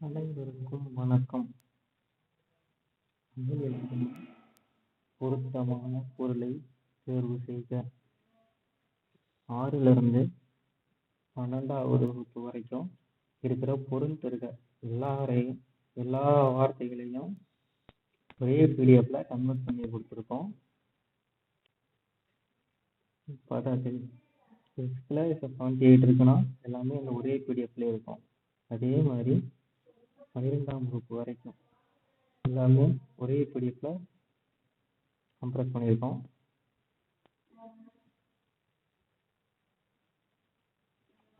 அனைவருக்கும் வணக்கம். பொருத்தமான பொருளை தேர்வு செய்க. ஆறிலிருந்து பன்னெண்டாவது வகுப்பு வரைக்கும் இருக்கிற பொருள் தருக எல்லாரையும் எல்லா வார்த்தைகளையும் ஒரே பிடிஎஃப்ல கன்வெர்ட் பண்ணி கொடுத்துருக்கோம். பதாவது சிக்ஸ்த்தில் செவன்ட்டி எயிட் இருக்குன்னா எல்லாமே அந்த ஒரே பிடிஎஃப்ல இருக்கும். அதே மாதிரி பன்னிரெண்டாம் வகுப்பு வரைக்கும் எல்லாமே ஒரே பிடிஎஃப்ல கம்ப்ரஸ் பண்ணியிருக்கோம்.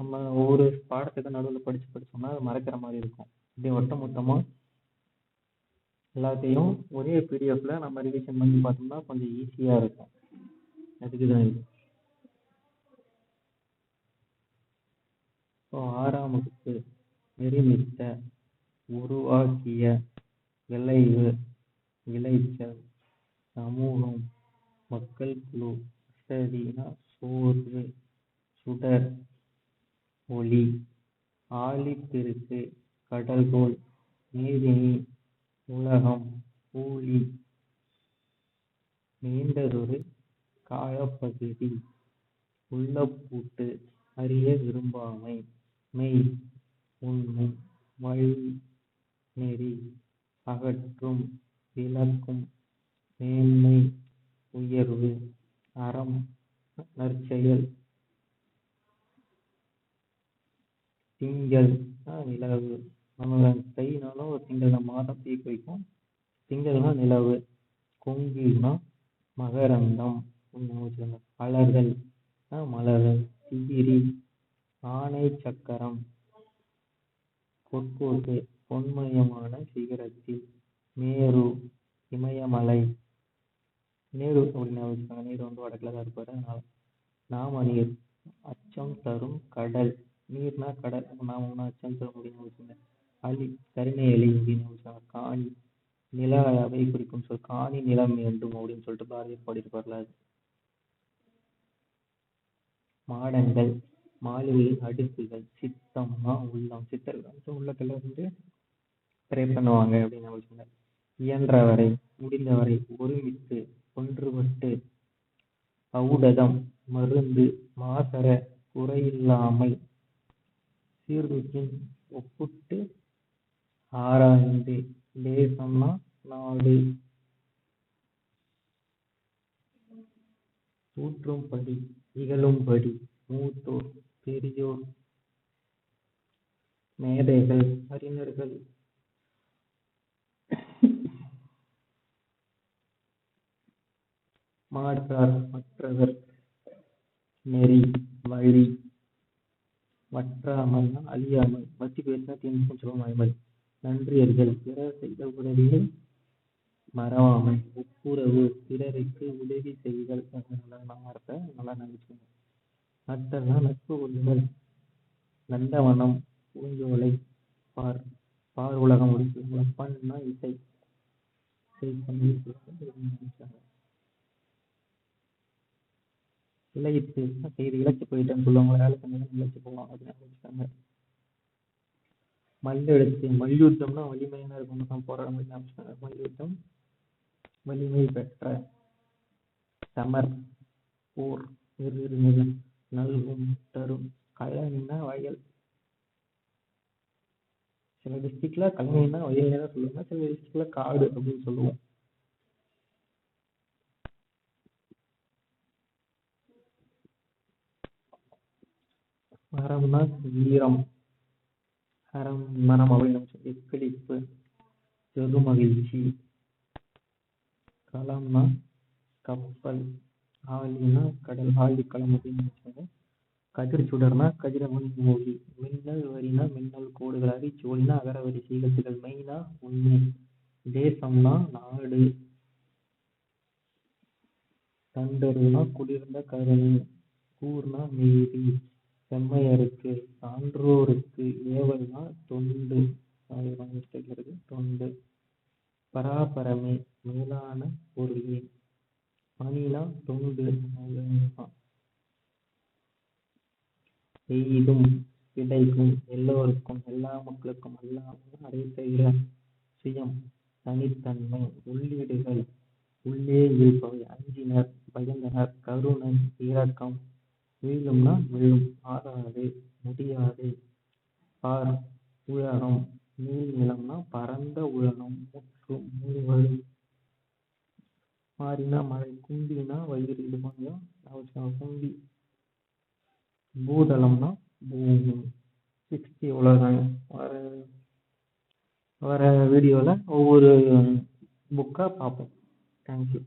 நம்ம ஒவ்வொரு பாடத்துக்கும் நடுவில் படித்து படித்தோம்னா அது மறக்கிற மாதிரி இருக்கும். இப்படி ஒட்ட மொத்தமாக எல்லாத்தையும் ஒரே பிடிஎஃப்ல நம்ம ரிவிஷன் பண்ணி பார்த்தோம்னா கொஞ்சம் ஈஸியாக இருக்கும். அதுக்கு தான் இது. ஸோ ஆறாம் வகுப்பு நிர்மித்த உருவாக்கிய விளைவு விளைச்சல் சமூகம் மக்கள் குழு வசதினா சோர்வு சுடர் ஒளி ஆழிப்பெருக்கு கடல்கோள் நீரிணி உலகம் கூலி நீண்டதொரு காலப்பகுதி உள்ளப்பூட்டு அறிய விரும்பாமை மெய் உண்மை வழி நெறி அகற்றும் விளக்கும் மேன்மை உயர்வு அறம் நற்செயல். திங்கள் நிலவு. நம்ம தைனாலும் திங்களை மாதம் தீ குறிக்கும் திங்கள்னா நிலவு. கொங்கினா மகரந்தம். மலர்கள். மலர்கள். திகிரி. ஆணை சக்கரம். பொற்கோட்டு பொன்மயமான சிகரத்தில் நேரு இமயமலை. நேரு அப்படின்னு வச்சுக்கோங்க நேரு வந்து வடக்கில் தான் இருப்பாரு. அதனால நாம நீர் அச்சம் தரும் கடல். நீர்னா கடல். நாம அச்சம் தரும் அப்படின்னு வச்சுக்கோங்க அலி கருணை அலி அப்படின்னு வச்சுக்கோங்க காணி நில அளவை குறிக்கும் சொல். காணி நிலம் வேண்டும் அப்படின்னு சொல்லிட்டு பாரதியார் பாடியிருப்பார்ல அது. மாடங்கள் மாளிகையின் அடுக்குகள் சித்தம்னா உள்ளம். சித்தர்கள் வந்து உள்ளத்துல இருந்து ப்ரே பண்ணுவாங்க அப்படின்னு வச்சுக்கோங்க இயன்றவரை முடிந்தவரை ஒருமித்து ஒன்றுபட்டு ஔடதம் மருந்து மாசர குறையில்லாமல் சீர்தூக்கின் ஒப்புட்டு ஆராய்ந்து தேசம்னா நாடு. தூற்றும்படி இகழும்படி மூத்தோர் பெரியோர் மேதைகள் அறிஞர்கள் மாற்றார் மற்றவர் நெறி வழி வற்றாமல் அழியாமல் பத்தி பேசினா தீங்கும் சொல்லுவோம் அது நன்றியர்கள் பிறர் செய்த உதவியை மறவாமை ஒப்புரவு. பிறருக்கு உதவி செய்தல் நல்லா வார்த்தை நல்லா நினைச்சுக்கோங்க. நட்டல்னா நட்பு கொள்ளுதல். நந்தவனம் பூஞ்சோலை பார் பார் உலகம் முடிச்சு பண்ணா இசை. இசை பண்ணி இலகித்து செய்து இலச்சு போயிட்டேன்னு சொல்லுவாங்க வேலை செஞ்சு இலச்சு போவாங்க அப்படின்னு நினைச்சாங்க மல்லெழுத்து மல்யுத்தம்னா வலிமையான இருக்கணும் தான் போராட முடியும் மல்யுத்தம் வலிமை பெற்ற சமர் போர் நிலம் நல்கும் தரும் கழனினா வயல். சில டிஸ்ட்ரிக்ட்ல கழனினா வயல்னு தான் சொல்லுவாங்க சில டிஸ்ட்ரிக்ட்ல காடு அப்படின்னு சொல்லுவோம். மரம்னா வீரம் அறம் மரம் அப்படின்னு எக்களிப்பு கிளிப்பு பெருமகிழ்ச்சி களம்னா கப்பல். ஆழினா கடல். ஆழி களம் அப்படின்னு கதிர் சுடர்னா கதிரவன் மூவி மின்னல் வரினா மின்னல் கோடுகள். அரிச்சோழினா அகரவரி சீகத்துகள். மெய்னா உண்மை தேசம்னா நாடு. தண்டருனா குளிர்ந்த கருணை. கூர்னா நீதி செம்மையருக்கு சான்றோருக்கு ஏவல்னா தொண்டு. தொண்டு. பராபரமே மேலான பொருளே. பணினா தொண்டு. எய்தும் கிடைக்கும் எல்லோருக்கும் எல்லா மக்களுக்கும் அல்லாமல் அதை தவிர சுயம் தனித்தன்மை உள்ளீடுகள். உள்ளே இருப்பவை அஞ்சினர் பயந்தனர் கருணை இரக்கம் வீழும்னா விழும் ஆறாதே முடியாது பார் உயரம் நீள் நிலம்னா பரந்த உலகம் முற்றும் முழுவதும் மாறினா மழை கும்பினா வயிறு இது கொஞ்சம் கும்பி பூதளம்னா பூமி. சிக்ஸ்டி இவ்வளோதாங்க வர வர வீடியோவில் ஒவ்வொரு புக்காக பார்ப்போம். தேங்க்யூ